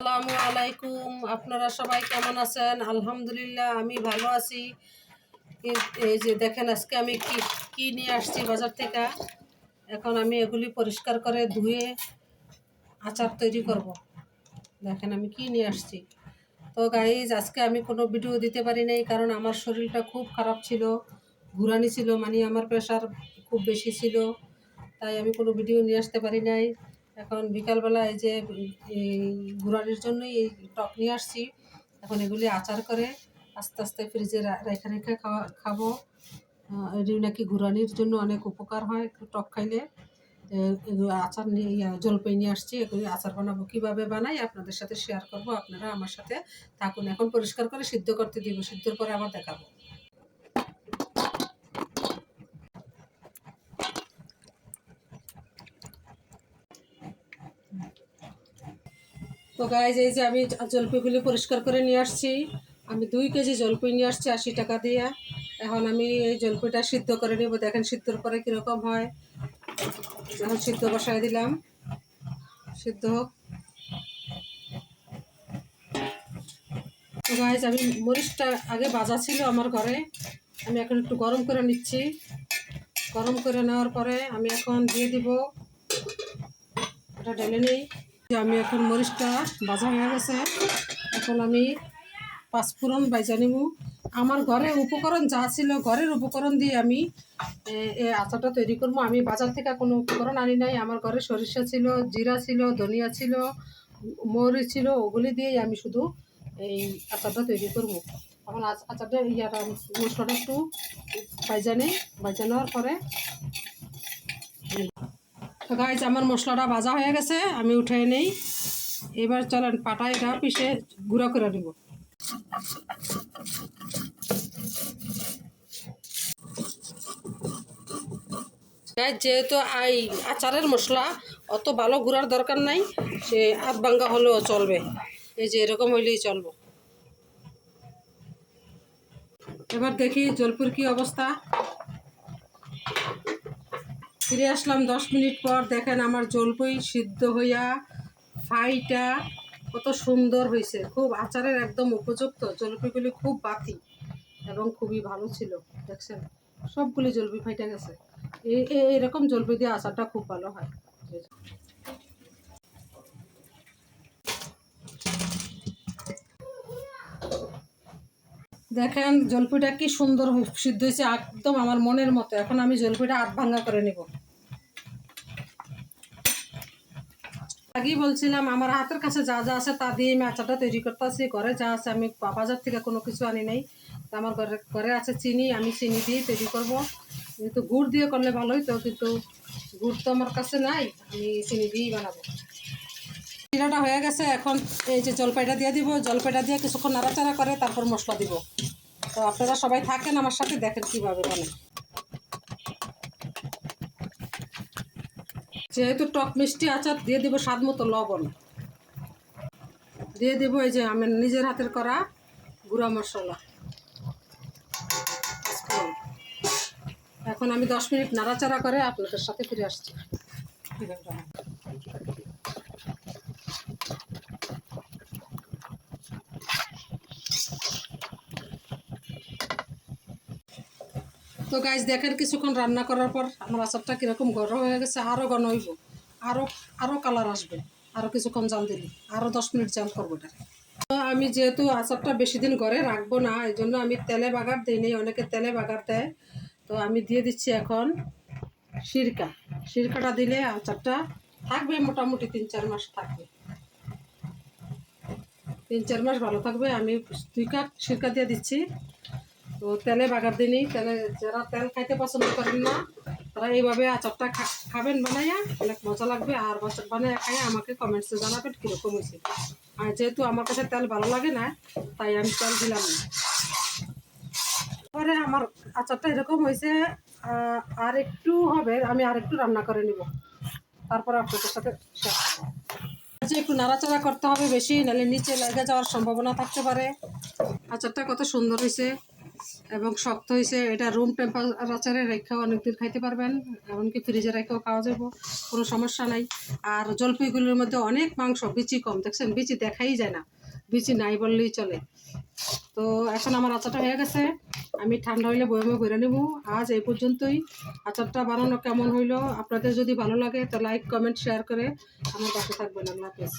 আসসালামু আলাইকুম। আপনারা সবাই কেমন আছেন? আলহামদুলিল্লাহ, আমি ভালো আছি। এই- যে দেখেন আজকে আমি কি কি নিয়ে আসছি বাজার থেকে। এখন আমি এগুলি পরিষ্কার করে ধুয়ে আচার তৈরি করব। দেখেন আমি কি নিয়ে আসছি। তো গাইজ আজকে আমি কোনো ভিডিও দিতে পারি নাই, কারণ আমার শরীরটা খুব খারাপ ছিল, ঘুরানি ছিল মানে আমার প্রেশার খুব বেশি ছিল, তাই আমি কোনো ভিডিও নিয়ে আসতে পারি নাই। এখন বিকালবেলা এই যে ঘুরানির জন্যই এই টক নিয়ে আসছি। এখন এগুলি আচার করে আস্তে আস্তে ফ্রিজে রেখে রেখে খাওয়া, খাব। এটি নাকি ঘুরানির জন্য অনেক উপকার হয় টক খাইলে। এগুলো আচার নিয়ে জলপাই নিয়ে আসছি। এগুলি আচার বানাবো কীভাবে বানাই আপনাদের সাথে শেয়ার করব। আপনারা আমার সাথে থাকুন। এখন পরিষ্কার করে সিদ্ধ করতে দিব। সিদ্ধর পরে আবার দেখাবো। তো গাইজ এই যে আমি জলপাইগুলি পরিষ্কার করে নিয়ে আসছি। আমি দুই কেজি জলপাই নিয়ে আসছি আশি টাকা দিয়ে। এখন আমি এই জলপাইটা সিদ্ধ করে নেব। দেখেন সিদ্ধর পরে কীরকম হয়। এখন সিদ্ধ বসায় দিলাম। সিদ্ধ হোক। তো গাইজ আমি মরিচটা আগে ভাজা ছিল আমার ঘরে। আমি এখন একটু গরম করে নিচ্ছি। গরম করে নেওয়ার পরে আমি এখন দিয়ে দিব। এটা ঢেলে নিই। আমি এখন মরিচটা ভাজা হয়ে গেছে। এখন আমি পাঁচফোড়ন বাইজা নিব আমার ঘরে উপকরণ যা ছিল, ঘরের উপকরণ দিয়ে আমি এই আচারটা তৈরি করব। আমি বাজার থেকে কোনো উপকরণ আনি নাই। আমার ঘরে সরিষা ছিল, জিরা ছিল, ধনিয়া ছিল, মরিচ ছিল, ওগুলি দিয়েই আমি শুধু এই আচারটা তৈরি করব। এখন আচ- আচারটা ইয়াটা মশলাটা একটু বাইজা নিই। বাইজা নেওয়ার পরে তো গাইজ আমার মশলাটা ভাজা হয়ে গেছে, আমি উঠে নেই। এবার চলেন, পাটা এটা পিষে গুঁড়া করে নিব। যেহেতু এই আচারের মশলা, অত ভালো গুঁড়ার দরকার নাই, সে আধ ভাঙ্গা হলেও চলবে। এই যে এরকম হইলেই চলবে। এবার দেখি জলপুর কি অবস্থা। ফিরে আসলাম দশ মিনিট পর, দেখেন আমার জলপই সিদ্ধ হইয়া ফাইটা কত সুন্দর হয়েছে খুব আচারের একদম উপযুক্ত জলপিগুলি খুব বাতি এবং খুবই ভালো ছিল, দেখছেন? সবগুলি জলপি ফাইটা গেছে। এরকম জলপি দিয়ে আচারটা খুব ভালো হয়। দেখেন জলপিটা কি সুন্দর সিদ্ধ হয়েছে একদম আমার মনের মতো। এখন আমি জলপিটা আধ ভাঙ্গা করে নেব। আগেই বলছিলাম, আমার হাতের কাছে যা যা আছে তা দিয়ে আমি তৈরি করতেছি। ঘরে যা আছে আমি বাজার থেকে কোনো কিছু আনি নাই। আমার ঘরে ঘরে আছে চিনি, আমি চিনি দিয়ে তৈরি করব। কিন্তু গুড় দিয়ে করলে ভালোই তো, কিন্তু গুড় তো আমার কাছে নাই, আমি চিনি দিয়েই বানাবো। চিরাটা হয়ে গেছে, এখন এই যে জলপাইটা দিয়ে দিব। জলপাইটা দিয়ে কিছুক্ষণ নাড়াচাড়া করে তারপর মশলা দিব। তো আপনারা সবাই থাকেন আমার সাথে, দেখেন কীভাবে বানাই যেহেতু টক মিষ্টি আচার, দিয়ে দেবো স্বাদ মতো লবণ। দিয়ে দেবো এই যে আমি নিজের হাতের করা গুঁড়া মশলা। এখন আমি দশ মিনিট নাড়াচাড়া করে আপনাদের সাথে ফিরে আসছি। তো গাছ দেখেন কিছুক্ষণ রান্না করার পর আমার আচারটা কীরকম গরম হয়ে গেছে আরও ঘন হইব আরও আরও কালার আসবে আরও কিছুক্ষণ জাল দিলি আরও দশ মিনিট জাল করব এটা। তো আমি যেহেতু আচারটা বেশি দিন ঘরে রাখব না, এই জন্য আমি তেলে বাগার দিই নেই, অনেকে তেলে বাগার দেয়। তো আমি দিয়ে দিচ্ছি এখন সিরকা। সিরকাটা দিলে আচারটা থাকবে, মোটামুটি তিন চার মাস থাকবে। তিন চার মাস ভালো থাকবে, আমি দুই কাপ সিরকা দিয়ে দিচ্ছি। তো তেলে বাগার দিনই তেলে যারা তেল খাইতে পছন্দ করেন না, তারা এইভাবে আচারটা খাবেন বানাইয়া, অনেক মজা লাগবে। আর আচার বানাইয়া খাইয়া আমাকে কমেন্টসে জানাবেন কীরকম হয়েছে। আর যেহেতু আমার কাছে তেল ভালো লাগে না, তাই আমি তেল দিলাম না। পরে আমার আচারটা এরকম হয়েছে আর একটু হবে, আমি আর একটু রান্না করে নিব। তারপর আপনাদের সাথে। আচ্ছা একটু নাড়াচাড়া করতে হবে বেশি, নাহলে নিচে লেগে যাওয়ার সম্ভাবনা থাকতে পারে। আচারটা কত সুন্দর হয়েছে। এবং শক্ত হয়েছে এটা রুম টেম্পারেচারে রেখেও অনেকদিন খাইতে পারবেন, এমনকি ফ্রিজে রেখেও খাওয়া যাব কোনো সমস্যা নাই। আর জলপাইগুলির মধ্যে অনেক মাংস, বিচি কম, দেখছেন? বিচি দেখাই যায় না, বিচি নাই বললেই চলে। তো এখন আমার আচারটা হয়ে গেছে, আমি ঠান্ডা হইলে বয়মে করে নেব। আজ এই পর্যন্তই। আচারটা বানানো কেমন হইল, আপনাদের যদি ভালো লাগে, তো লাইক কমেন্ট শেয়ার করে আমার পাশে থাকবেন। আল্লাহ হাফেজ।